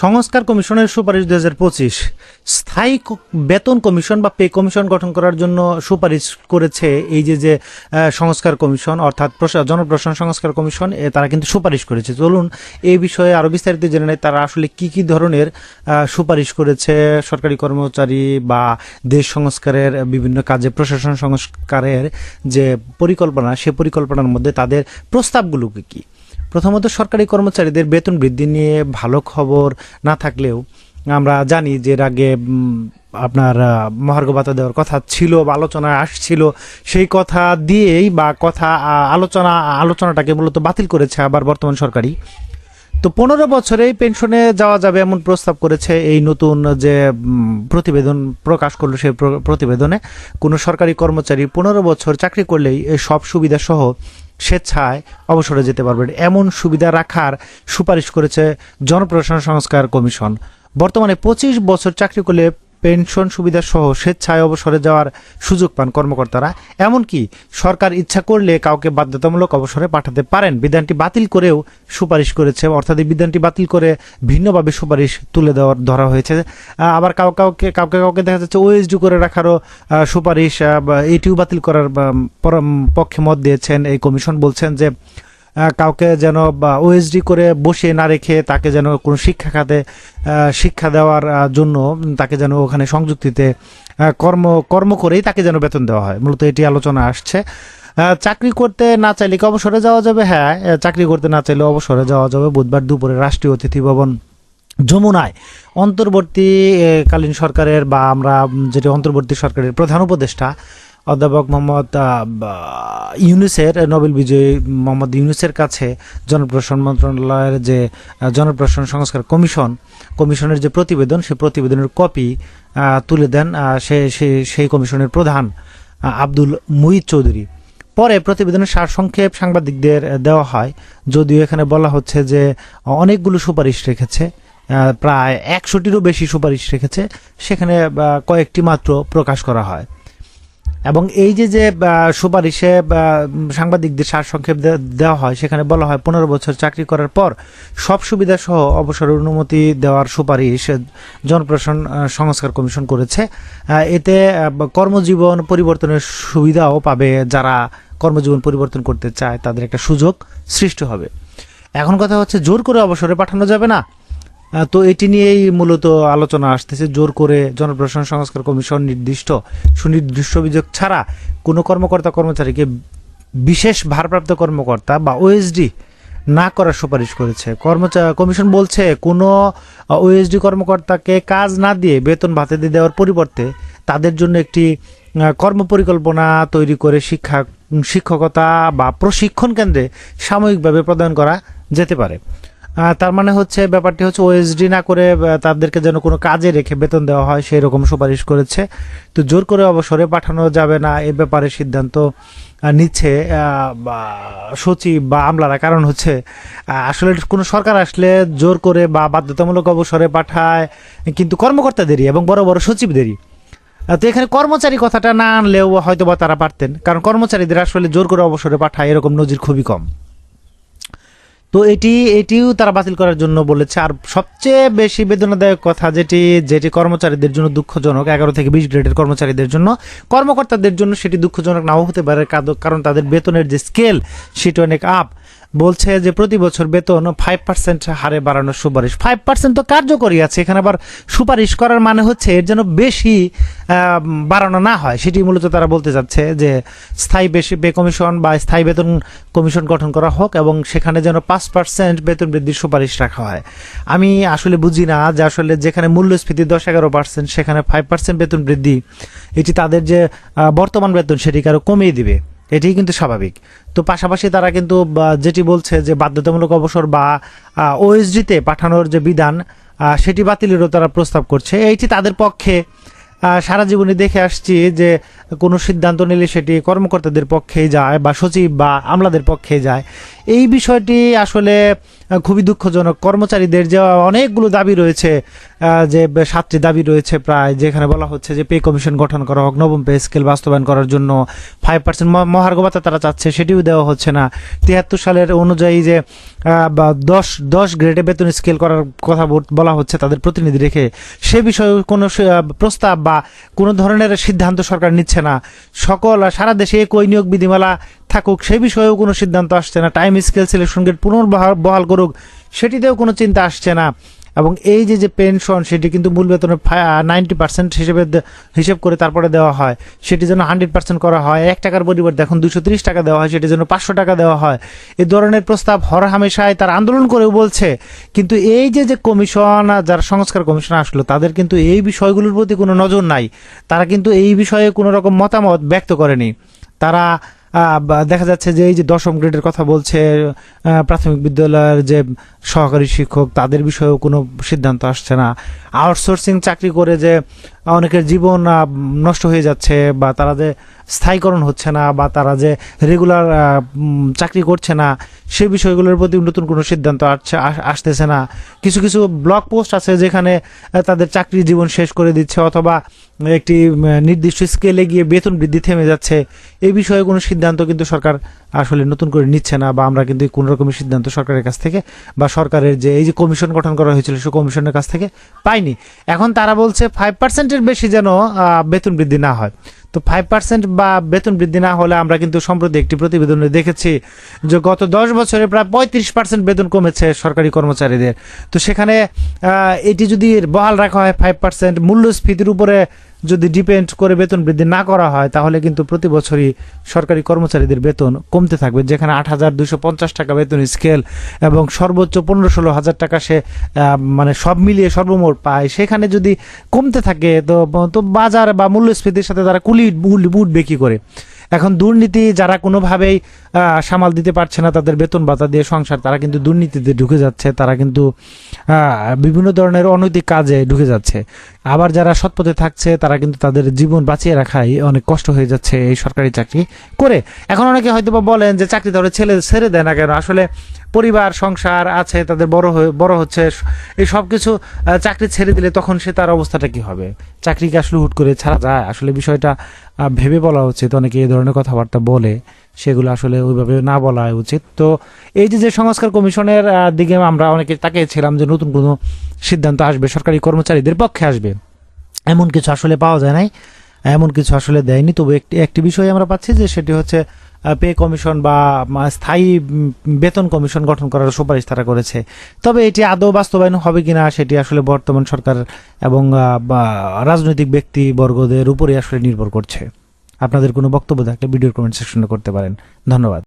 সংস্কার কমিশনের সুপারিশ দুই হাজার পঁচিশ। স্থায়ী বেতন কমিশন বা পে কমিশন গঠন করার জন্য সুপারিশ করেছে এই যে যে সংস্কার কমিশন, অর্থাৎ প্রশা- জনপ্রশাসন সংস্কার কমিশন তারা কিন্তু সুপারিশ করেছে। চলুন এই বিষয়ে আরও বিস্তারিত জেনে নেয় তারা আসলে কি কি ধরনের সুপারিশ করেছে সরকারি কর্মচারী বা দেশ সংস্কারের বিভিন্ন কাজে, প্রশাসন সংস্কারের যে পরিকল্পনা, সে পরিকল্পনার মধ্যে তাদের প্রস্তাবগুলো কি কি? প্রথমত সরকারি কর্মচারীদের বেতন বৃদ্ধি নিয়ে ভালো খবর না থাকলেও আমরা জানি যে এর আগে আপনার মহার্ঘ ভাতা দেওয়ার কথা ছিল বা আলোচনায় আসছিল, সেই কথা দিয়েই বা কথা আলোচনা, আলোচনাটাকে মূলত বাতিল করেছে আবার বর্তমান সরকারি তো পনেরো বছরেই পেনশনে যাওয়া যাবে এমন প্রস্তাব করেছে এই নতুন যে প্রতিবেদন প্রকাশ করল সেই প্রতিবেদনে। কোনো সরকারি কর্মচারী পনেরো বছর চাকরি করলেই সব সুবিধা সহ স্বেচ্ছায় অবসরে যেতে পারবেন। এমন সুবিধা রাখার সুপারিশ করেছে জনপ্রশাসন সংস্কার কমিশন। বর্তমানে পঁচিশ বছর চাকরি করলে পেনশন সুবিধা সহ স্বেচ্ছায় অবসরে যাওয়ার সুযোগ পান কর্মকর্তারা। এমনকি সরকার ইচ্ছা করলে কাউকে বাধ্যতামূলক অবসরে পাঠাতে পারেন। বিধানটি বাতিল করেও সুপারিশ করেছে, অর্থাৎ এই বিধানটি বাতিল করে ভিন্নভাবে সুপারিশ তুলে দেওয়ার ধরা হয়েছে। আবার কাউ, কাউকে কাউকে কাউকে দেখা যাচ্ছে ওএসডি করে রাখারও সুপারিশ এটিও বাতিল করার পক্ষে মত দিয়েছেন। এই কমিশন বলছেন যে কাউকে যেন ওএসডি করে বসে না রেখে তাকে যেন কোনো শিক্ষা খাতে শিক্ষা দেওয়ার জন্য তাকে যেন ওখানে সংযুক্তিতে কর্ম কর্ম করেই তাকে যেন বেতন দেওয়া হয়। মূলত এটি আলোচনা আসছে। চাকরি করতে না চাইলে কি অবসরে যাওয়া যাবে? হ্যাঁ চাকরি করতে না চাইলে অবসরে যাওয়া যাবে। বুধবার দুপুরে রাষ্ট্রীয় অতিথি ভবন যমুনায় অন্তর্বর্তী এ, কালীন সরকারের বা আমরা যেটি অন্তর্বর্তী সরকারের প্রধান উপদেষ্টা অধ্যাপক মোহাম্মদ ইউনুসের নোবেল বিজয়ী মোহাম্মদ ইউনুসের কাছে জনপ্রশাসন মন্ত্রণালয়ের যে জনপ্রশাসন সংস্কার কমিশন, কমিশনের যে প্রতিবেদন সেই প্রতিবেদনের কপি তুলে দেন সে, সে- সেই কমিশনের প্রধান আব্দুল মুহিত চৌধুরী। পরে প্রতিবেদনের সারসংক্ষেপ সাংবাদিকদের দেওয়া হয়, যদিও এখানে বলা হচ্ছে যে অনেকগুলো সুপারিশ রেখেছে প্রায় একশোটিরও বেশি সুপারিশ রেখেছে, সেখানে কয়েকটি মাত্র প্রকাশ করা হয়। এবং এই যে যে সুপারিশে সাংবাদিকদের সারসংক্ষেপ দেওয়া হয়, সেখানে বলা হয় পনেরো বছর চাকরি করার পর সব সুবিধা সহ অবসরের অনুমতি দেওয়ার সুপারিশ জনপ্রশাসন সংস্কার কমিশন করেছে। এতে কর্মজীবন পরিবর্তনের সুবিধাও পাবে যারা কর্মজীবন পরিবর্তন করতে চায়, তাদের একটা সুযোগ সৃষ্টি হবে। এখন কথা হচ্ছে, জোর করে অবসরে পাঠানো যাবে না। তো এটি নিয়েই মূলত আলোচনা আসতেছে। জোর করে জনপ্রশাসন সংস্কার কমিশন নির্দিষ্ট সুনির্দিষ্ট অভিযোগ ছাড়া কোনো কর্মকর্তা কর্মচারীকে বিশেষ ভারপ্রাপ্ত কর্মকর্তা বা ওএসডি না করার সুপারিশ করেছে। কর্মচারী কমিশন বলছে, কোনো ওএসডি কর্মকর্তাকে কাজ না দিয়ে বেতন ভাতে দিয়ে দেওয়ার পরিবর্তে তাদের জন্য একটি কর্মপরিকল্পনা তৈরি করে শিক্ষা, শিক্ষকতা বা প্রশিক্ষণ কেন্দ্রে সাময়িকভাবে প্রদান করা যেতে পারে। তার মানে হচ্ছে ব্যাপারটি হচ্ছে ওএসডি না করে তাদেরকে যেন কোনো কাজে রেখে বেতন দেওয়া হয় সেই রকম সুপারিশ করেছে। তো জোর করে অবসরে পাঠানো যাবে না, এ ব্যাপারে সিদ্ধান্ত নিচ্ছে সচিব বা আমলারা। কারণ হচ্ছে আসলে কোনো সরকার আসলে জোর করে বা বাধ্যতামূলক অবসরে পাঠায়, কিন্তু কর্মকর্তাদেরই এবং বড় বড় সচিবদেরই তো এখানে কর্মচারী কথাটা না আনলেও হয়তো বা তারা পারতেন, কারণ কর্মচারীদের আসলে জোর করে অবসরে পাঠায় এরকম নজির খুবই কম। তো এটি, এটিও তারা বাতিল করার জন্য বলেছে। আর সবচেয়ে বেশি বেদনাদায়ক কথা যেটি যেটি কর্মচারীদের জন্য দুঃখজনক, এগারো থেকে বিশ গ্রেডের কর্মচারীদের জন্য, কর্মকর্তাদের জন্য সেটি দুঃখজনক নাও হতে পারে কারণ তাদের বেতনের যে স্কেল সেটি অনেক আপ বলছে যে প্রতি বছর বেতন ফাইভ পার্সেন্ট হারে বাড়ানোর সুপারিশ। ফাইভ পার্সেন্ট তো কার্যকরী আছে, এখানে আবার সুপারিশ করার মানে হচ্ছে এর যেন বেশি বাড়ানো না হয়। সেটি মূলত তারা বলতে চাচ্ছে যে স্থায়ী বেশি বে কমিশন বা স্থায়ী বেতন কমিশন গঠন করা হোক এবং সেখানে যেন পাঁচ পার্সেন্ট বেতন বৃদ্ধির সুপারিশ রাখা হয়। আমি আসলে বুঝি না যে আসলে যেখানে মূল্যস্ফীতি দশ এগারো পার্সেন্ট সেখানে ফাইভ পার্সেন্ট বেতন বৃদ্ধি, এটি তাদের যে বর্তমান বেতন সেটিকে আরও কমিয়ে দিবে। এটি কিন্তু স্বাভাবিক। তো পাশাপাশি তারা কিন্তু যেটি বলছে যে বাধ্যতামূলক অবসর বা ওএসডিতে পাঠানোর যে বিধান সেটি বাতিলেরও তারা প্রস্তাব করছে। এইটি তাদের পক্ষে সারা জীবনে দেখে আসছি যে কোনো সিদ্ধান্ত নিলে সেটি কর্মকর্তাদের পক্ষেই যায় বা সচিব বা আমলাদের পক্ষে যায়। এই বিষয়টি আসলে খুবই দুঃখজনক। কর্মচারীদের যে অনেকগুলো দাবি রয়েছে যে সাতটি দাবি রয়েছে প্রায়, যেখানে বলা হচ্ছে যে পে কমিশন গঠন করা হোক, নবম পে স্কেল বাস্তবায়ন করার জন্য ফাইভ পার্সেন্ট মহার্ঘ ভাতা তারা চাচ্ছে, সেটিও দেওয়া হচ্ছে না। তিয়াত্তর সালের অনুযায়ী যে দশ দশ গ্রেডে বেতন স্কেল করার কথা বলা হচ্ছে, তাদের প্রতিনিধি রেখে, সে বিষয়ে কোনো প্রস্তাব বা কোনো ধরনের সিদ্ধান্ত সরকার নিচ্ছে না। সকল, সারা দেশে একই নিয়োগ বিধিমালা থাকুক, সে বিষয়েও কোনো সিদ্ধান্ত আসছে না। টাইম স্কেল সিলেকশন গেট পুনর্বহাল বহাল করুক, সেটিতেও কোনো চিন্তা আসছে না। এবং এই যে যে পেনশন সেটি কিন্তু মূল বেতনের নাইনটি পার্সেন্ট হিসেবে হিসেব করে তারপরে দেওয়া হয়। সেটি যেন হান্ড্রেড পার্সেন্ট করা হয়। এক টাকার পরিবর্তে এখন দুশো ত্রিশ টাকা দেওয়া হয়, সেটি যেন পাঁচশো টাকা দেওয়া হয়। এ ধরনের প্রস্তাব হর হামেশায় তার আন্দোলন করেও বলছে। কিন্তু এই যে যে কমিশন যারা সংস্কার কমিশন আসলো, তাদের কিন্তু এই বিষয়গুলোর প্রতি কোনো নজর নাই। তারা কিন্তু এই বিষয়ে কোনো রকম মতামত ব্যক্ত করেনি। তারা দেখা যাচ্ছে যে এই যে দশম গ্রেডের কথা বলছে প্রাথমিক বিদ্যালয়ের যে সহকারী শিক্ষক, তাদের বিষয়েও কোনো সিদ্ধান্ত আসছে না। আউটসোর্সিং চাকরি করে যে অনেকের জীবন নষ্ট হয়ে যাচ্ছে বা তারা যে স্থায়ীকরণ হচ্ছে না বা তারা যে রেগুলার চাকরি করছে না, সে বিষয়গুলোর প্রতি নতুন কোনো সিদ্ধান্ত আসছে আসতেছে না। কিছু কিছু ব্লগ পোস্ট আছে যেখানে তাদের চাকরি জীবন শেষ করে দিচ্ছে অথবা একটি নির্দিষ্ট স্কেলে গিয়ে বেতন বৃদ্ধি থেমে যাচ্ছে। এই বিষয়ে কোনো সিদ্ধান্ত কিন্তু সরকার আসলে নতুন করে নিচ্ছে না বা আমরা কিন্তু কোনো রকমের সিদ্ধান্ত সরকারের কাছ থেকে বা সরকারের যে এই যে কমিশন গঠন করা হয়েছিল সে কমিশনের কাছ থেকে পাইনি। এখন তারা বলছে ফাইভ পার্সেন্টের বেশি যেন বেতন বৃদ্ধি না হয়। তো ফাইভ পার্সেন্ট বা বেতন বৃদ্ধি না হলে আমরা কিন্তু সম্প্রতি একটি প্রতিবেদনে দেখেছি যে গত দশ বছরে প্রায় পঁয়ত্রিশ পার্সেন্ট বেতন কমেছে সরকারি কর্মচারীদের। তো সেখানে এটি যদি বহাল রাখা হয় ফাইভ পার্সেন্ট মূল্যস্ফীতির উপরে যদি ডিপেন্ড করে বেতন বৃদ্ধি না করা হয়, তাহলে কিন্তু প্রতি বছরই সরকারি কর্মচারীদের বেতন কমতে থাকবে। যেখানে আট হাজার দুশো পঞ্চাশ টাকা বেতন স্কেল এবং সর্বোচ্চ পনেরো ষোলো হাজার টাকা সে মানে সব মিলিয়ে সর্বমোট পায়। সেখানে যদি কমতে থাকে, তো তো বাজার বা মূল্যস্ফীতির সাথে তারা কুলি উঠবে কি করে? এখন দুর্নীতি যারা কোনোভাবেই সামাল দিতে পারছে না তাদের বেতন ভাতা দিয়ে সংসার, তারা কিন্তু দুর্নীতিতে ঢুকে যাচ্ছে, তারা কিন্তু বিভিন্ন ধরনের অনৈতিক কাজে ঢুকে যাচ্ছে। আবার যারা সৎপথে থাকছে, তারা কিন্তু তাদের জীবন বাঁচিয়ে রাখাই অনেক কষ্ট হয়ে যাচ্ছে এই সরকারি চাকরি করে। এখন অনেকে হয়তো বলেন যে চাকরি ধরে ছেলে, ছেড়ে দেয় না কেন? আসলে পরিবার, সংসার আছে, তাদের বড় হয়ে, বড় হচ্ছে, এই সব কিছু চাকরি ছেড়ে দিলে তখন সে তার অবস্থাটা কি হবে? চাকরিকে আসলে হুট করে ছাড়া যায়? আসলে বিষয়টা ভেবে বলা উচিত। অনেকে এই ধরনের কথাবার্তা বলে, সেগুলো আসলে ওইভাবে না বলা উচিত। তো এই যে যে সংস্কার কমিশনের দিকে আমরা অনেকে তাকিয়েছিলাম যে নতুন কোনো সিদ্ধান্ত আসবে, সরকারি কর্মচারীদের পক্ষে আসবে। এমন কিছু আসলে পাওয়া যায় নাই, এমন কিছু আসলে দেয়নি। তবে একটি একটি বিষয় আমরা পাচ্ছি যে সেটি হচ্ছে পে কমিশন বা স্থায়ী বেতন কমিশন গঠন করার সুপারিশ তারা করেছে। তবে এটি আদৌ বাস্তবায়ন হবে কিনা সেটি আসলে বর্তমান সরকার এবং রাজনৈতিক ব্যক্তি রাজনৈতিক ব্যক্তিবর্গদের উপরে আসলে নির্ভর করছে। আপনাদের কোনো বক্তব্য থাকলে ভিডিওর কমেন্ট সেকশনে করতে পারেন। ধন্যবাদ।